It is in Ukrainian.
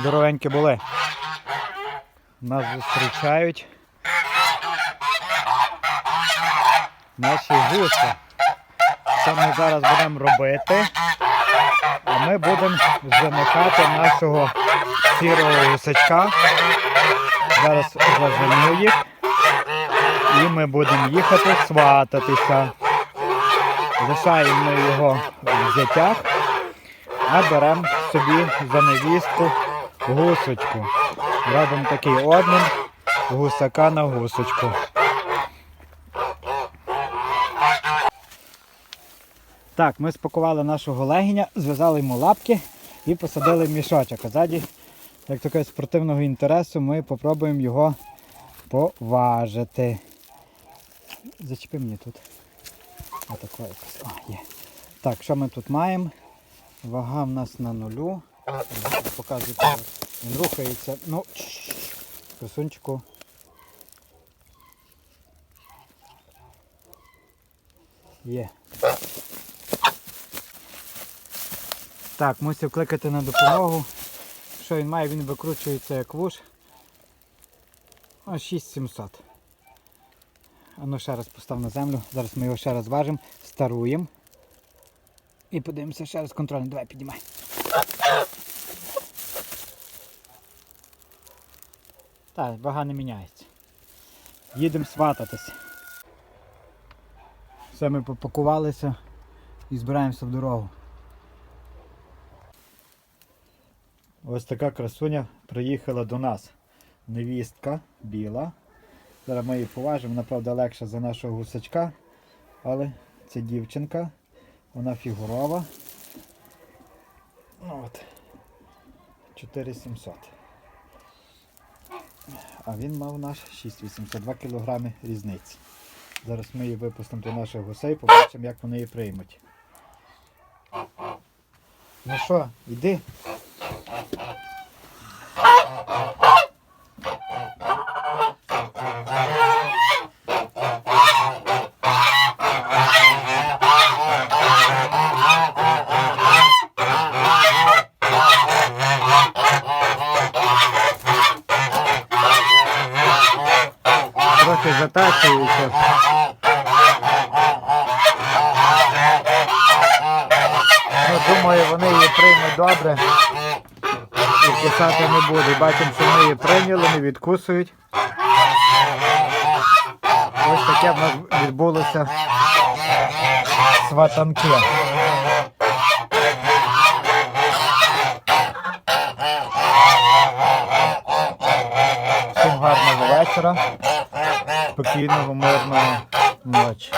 Здоровенькі були. Нас зустрічають. Наші гуси. Що ми зараз будемо робити? А ми будемо замикати нашого сірого гусачка. Зараз зажену їх. І ми будемо їхати свататися. Лишаємо його в зятях, а беремо собі за невістку гусочку. Робимо такий обмін гусака на гусочку. Так, ми спакували нашого легеня, зв'язали йому лапки і посадили в мішочок. А ззаді, як такого спортивного інтересу, ми спробуємо його поважити. Зачепи мені тут. Отако якось. О, є. Так, що ми тут маємо? Вага в нас на нулю. Показується, він рухається. Ну, красунчику. Є. Так, мусив кликати на допомогу. Що він має? Він викручується як вуш. О, 6700. А ну ще раз постав на землю. Зараз ми його ще раз важимо, старуємо. І подивимося ще раз контрольно. Давай піднімай. Так, вага не міняється. Їдемо свататися. Все, ми попакувалися і збираємося в дорогу. Ось така красуня приїхала до нас. Невістка біла. Зараз ми її поважимо, вона правда легша за нашого гусачка, але це дівчинка, вона фігурова. Ну от. 4700. А він мав наш 6800, 2 кг різниці. Зараз ми її випустимо до наших гусей, побачимо, як вони її приймуть. Ну що, йди. Трохи затачується. Ну, думаю, вони її приймуть добре. І кусати не буде. Бачимо, що вони її прийняли, не відкусують. Ось таке в нас відбулося сватанки. Всім гарного вечора, спокійного, мирного ночі.